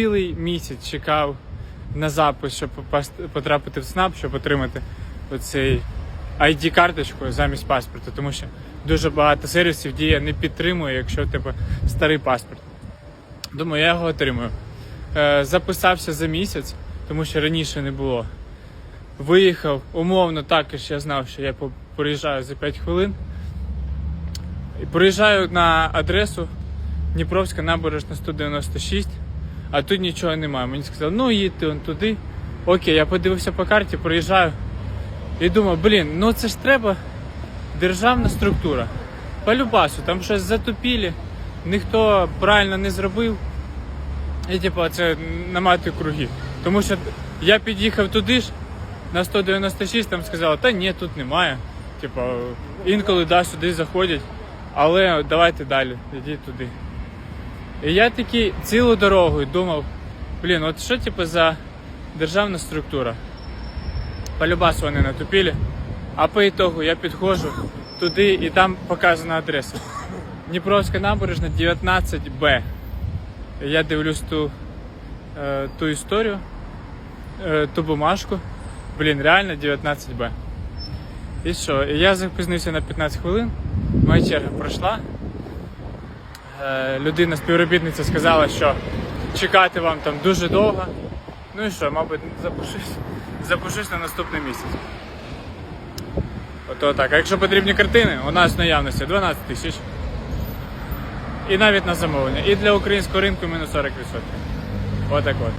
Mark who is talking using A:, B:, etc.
A: цілий місяць чекав на запис, щоб потрапити в СНАП, щоб отримати оцей ID-карточку замість паспорта, тому що дуже багато сервісів дія не підтримує, якщо в тебе старий паспорт. Думаю, я його отримую. Е, записався за місяць, тому що раніше не було. Виїхав умовно також я знав, що я приїжджаю за 5 хвилин. І приїжджаю на адресу Дніпровська набережна 196, а тут нічого немає. Мені сказали, ну їдьте он туди. Окей, я подивився по карті, приїжджаю і думаю, блін, ну це ж треба державна структура. По любасу, там щось затупілі, ніхто правильно не зробив. І типу, це намати круги. Тому що я під'їхав туди ж, на 196 там сказали, та ні, тут немає. Типу, інколи да, сюди заходять, але давайте далі, йдіть туди. І я такий цілу дорогу думав, блін, от що типу за державна структура? По любасу вони натупілі, а по ітогу я підходжу туди і там показана адреса. Дніпровська набережна 19Б. Я дивлюсь ту, е, ту історію, е, ту бумажку. Блін, реально 19Б. І що? І я запізнився на 15 хвилин, моя черга пройшла. Е, людина, співробітниця сказала, що чекати вам там дуже довго. Ну і що, мабуть, запишусь, запишусь на наступний місяць. Ото так. А якщо потрібні картини, у нас наявності 12 тисяч. І навіть на замовлення. І для українського ринку мінус 40%. Отак от.